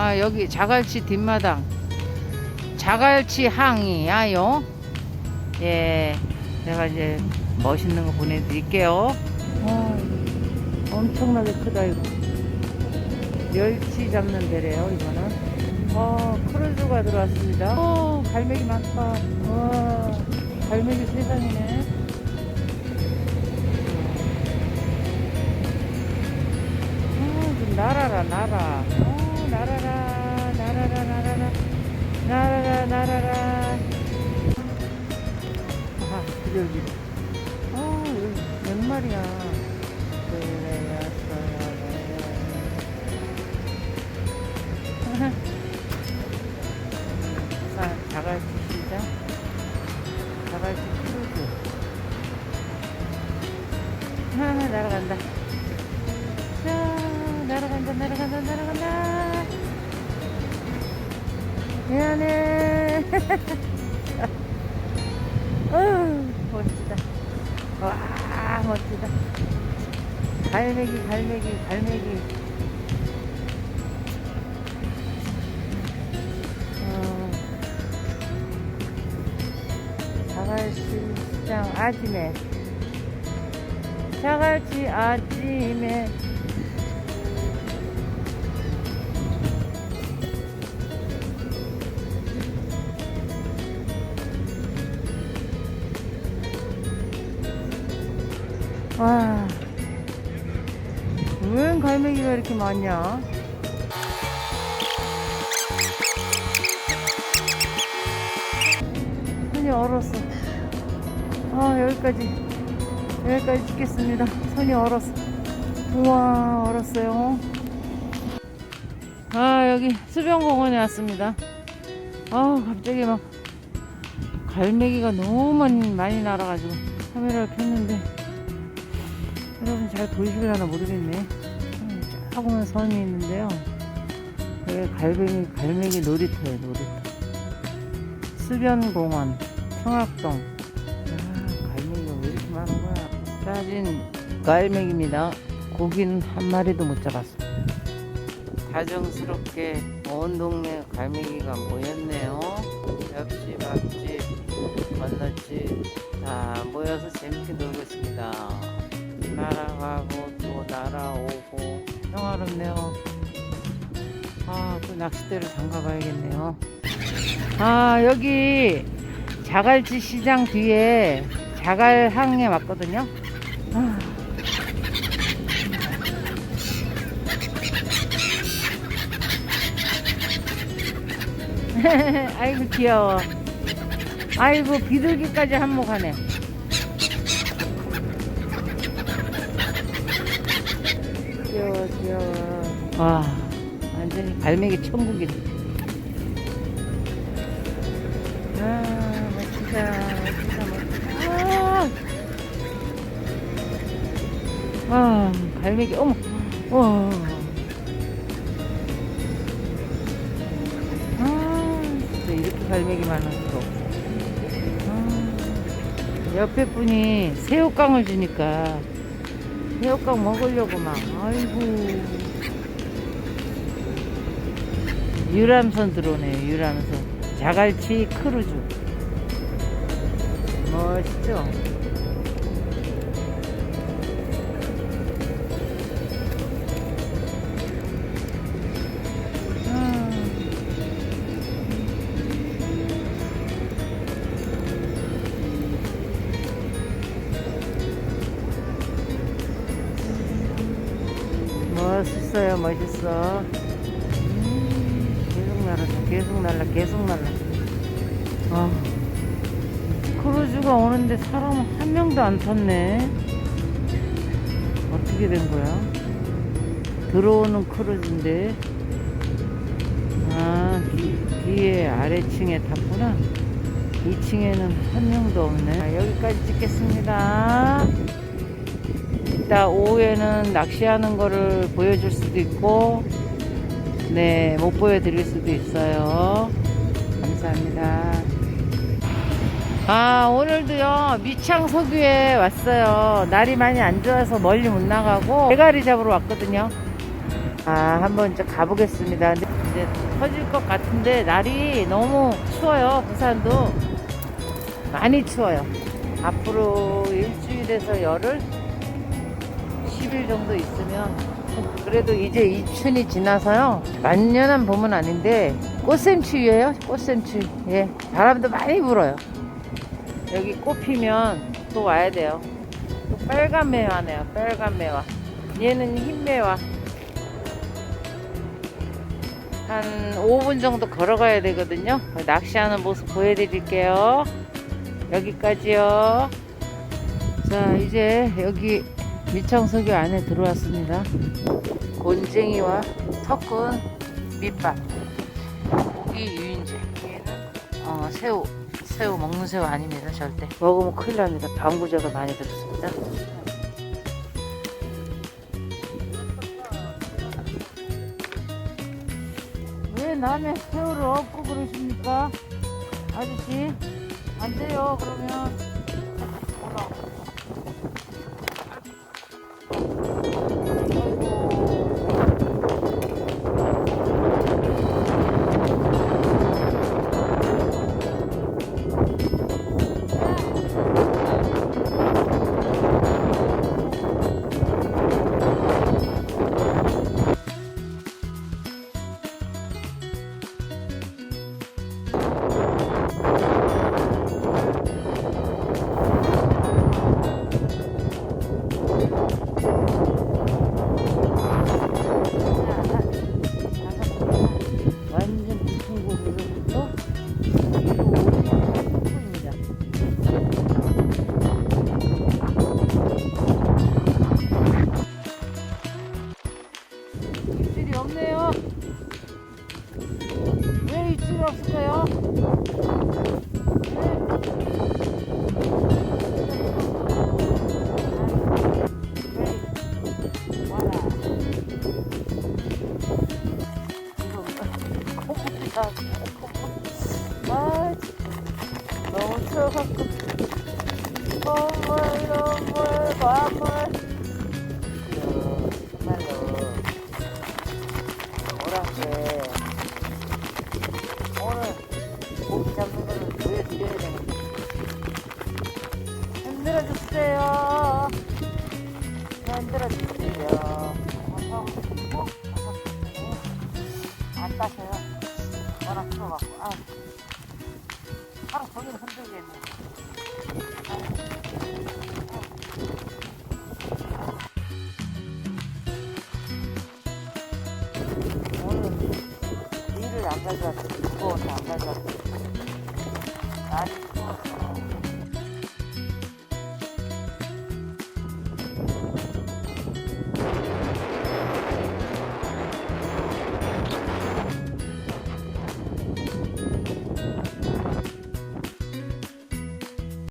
아 여기 자갈치 뒷마당. 자갈치 항이야요. 예 제가 이제 멋있는 거 보내드릴게요. 어, 엄청나게 크다 이거. 멸치 잡는 데래요 이거는. 어 크루즈가 들어왔습니다. 어 갈매기 많다. 와 갈매기 세상이네. 어, 좀 날아라 날아. 어 날아라. 날아라 아 여기. 어 여기 몇 마리야. 그래였어요. 자 자갈치 시작. 자갈치 크루즈 아 날아간다. 자 날아간다 날아간다 날아간다. 미안해 어우 멋지다. 와 멋지다. 갈매기 갈매기 갈매기. 어, 자갈치 시장 아침에 자갈치 아침에 와, 웬 갈매기가 이렇게 많냐? 손이 얼었어. 아, 여기까지, 여기까지 찍겠습니다. 손이 얼었어. 우와, 얼었어요. 아, 여기 수변공원에 왔습니다. 아, 갑자기 막 갈매기가 너무 많이, 날아가지고 카메라를 켰는데 여러분 잘 보이실려나 모르겠네. 음, 조그만 섬이 있는데요. 여기 갈매기, 갈매기 놀이터예요, 놀이터. 수변공원, 청학동. 아, 갈매기가 왜 이렇게 많은 거야? 짜진 갈매기입니다. 고기는 한 마리도 못 잡았어. 다정스럽게 온 동네 갈매기가 모였네요. 옆집, 앞집, 건너집 다 모여서 재밌게 놀고 있습니다. 날아가고 또 날아오고 평화롭네요. 아, 또 낚싯대를 담가 봐야겠네요. 아, 여기 자갈치 시장 뒤에 자갈항에 왔거든요. 아. 아이고 귀여워. 아이고 비둘기까지 한몫하네. 귀여워 귀여워. 와 완전히 갈매기 천국이네. 아 멋지다 멋지다 멋지다. 아, 아 갈매기 어머 와. 아 진짜 이렇게 갈매기 수가 없어. 아, 옆에 분이 새우깡을 주니까 새우깡 먹으려고 막. 아이고. 유람선 들어오네요 유람선. 자갈치 크루즈. 멋있죠 멋있어요 멋있어. 음, 계속 날아다 계속 날라 계속 날라 아, 크루즈가 오는데 사람 한 명도 안 탔네. 어떻게 된 거야? 들어오는 크루즈인데. 아 뒤, 뒤에 아래층에 탔구나. 2층에는 한 명도 없네. 아, 여기까지 찍겠습니다 이따 오후에는 낚시하는 거를 보여줄 수도 있고 네 못 보여드릴 수도 있어요 감사합니다 아 오늘도요 미창 석유에 왔어요 날이 많이 안 좋아서 멀리 못 나가고 대가리 잡으러 왔거든요 아, 한번 이제 가보겠습니다. 이제 터질 것 같은데 날이 너무 추워요. 부산도 많이 추워요. 앞으로 일주일에서 열흘 10일 정도 있으면 그래도 이제 이춘이 지나서요. 만년한 봄은 아닌데 꽃샘추위예요. 꽃샘추위. 예. 바람도 많이 불어요. 여기 꽃 피면 또 와야 돼요. 또 빨간 매화네요. 빨간 매화. 얘는 흰 매화. 한 5분 정도 걸어가야 되거든요. 낚시하는 모습 보여드릴게요. 여기까지요. 자, 이제 여기 미창석유 안에 들어왔습니다. 곤쟁이와 섞은 밑밥. 고기 유인제. 어, 새우. 새우 먹는 새우 아닙니다. 절대. 먹으면 큰일 납니다. 방부제가 많이 들었습니다. 왜 남의 새우를 엎고 그러십니까? 아저씨, 안 돼요, 그러면. 완 아. 너무 추워갖고. 건물, 건물, 건물. 오늘 일을 안 가져왔어. 무거워서 안 가져왔어.